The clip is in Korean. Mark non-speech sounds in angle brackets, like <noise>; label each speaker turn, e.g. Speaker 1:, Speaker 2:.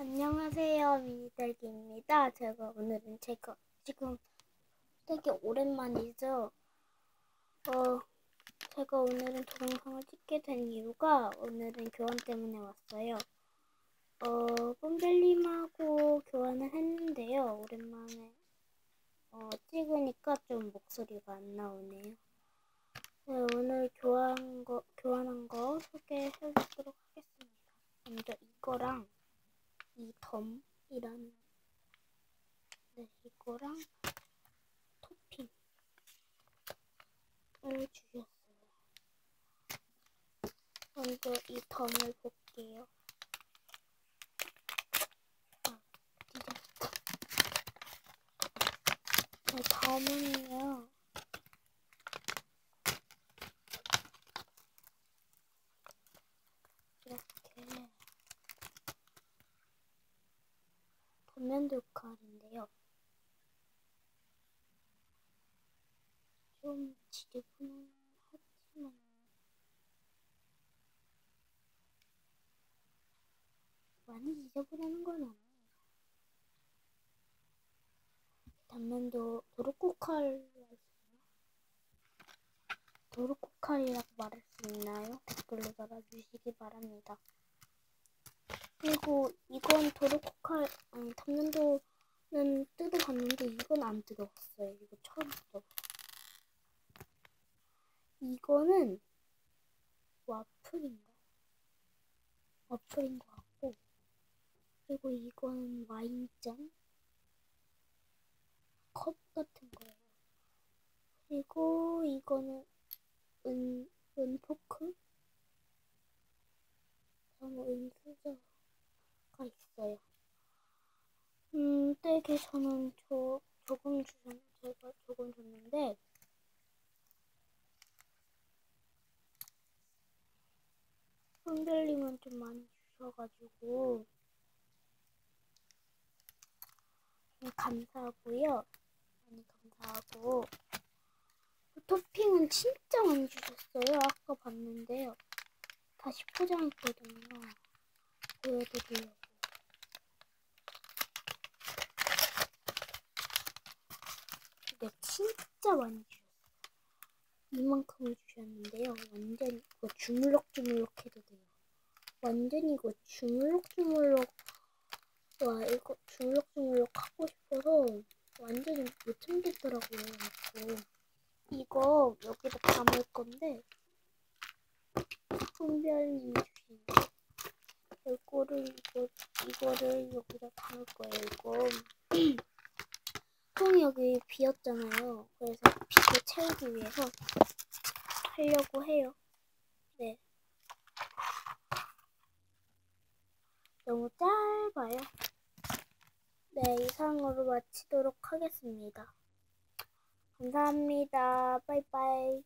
Speaker 1: 안녕하세요, 미니딸기입니다. 제가 오늘은 제가 지금 되게 오랜만이죠. 어, 제가 오늘은 동영상을 찍게 된 이유가 오늘은 교환 때문에 왔어요. 어, 뽐벨님하고 교환을 했는데요. 오랜만에 어, 찍으니까 좀 목소리가 안 나오네요. 네, 오늘 교환 거, 교환한 거 소개해 드리도록 하겠습니다. 먼저 이거랑 이 덤이라는 네, 이거랑 토핑을 주셨어요. 먼저 이 덤을 볼게요. 아. 네, 덤은요. 이렇게 전면도 역할인데요. 좀 지저분하지만 많이 지저분한 건 아니에요. 단면도 도로코칼 도로코 칼이라고 말할 수 있나요? 댓글로 달아주시기 바랍니다. 그리고 이건 도로코칼 아니 단면도는 뜯어봤는데 이건 안 뜯어봤어요. 이거 처음 뜯어봤어요. 이거는 와플인가? 와플인 것 같고 그리고 이거는 와인잔 컵 같은 거예요. 그리고 이거는 은, 은포크? 은수저 가 있어요. 음, 저는 저, 조금 주셨, 제가 조금 줬는데, 손들림은 좀 많이 주셔가지고, 좀 감사하고요. 많이 감사하고, 토핑은 진짜 많이 주셨어요. 아까 봤는데요. 다시 포장했거든요. 보여드리려고. 근데 진짜 많이 주셨어요. 이만큼을 주셨는데요. 완전 이거 주물럭주물럭 해도 돼요. 완전 이거 주물럭주물럭 와 이거 주물럭주물럭 하고 싶어서 완전히 못 참겠더라고요. 이거. 여기다 담을 건데 손별님이 주신 이거를 이거 이거를 여기다 담을 거예요. 이거 <clears throat> 통이 여기 비었잖아요. 그래서 비고 채우기 위해서 하려고 해요. 네. 너무 짧아요. 네, 이상으로 마치도록 하겠습니다. 감사합니다. 빠이빠이.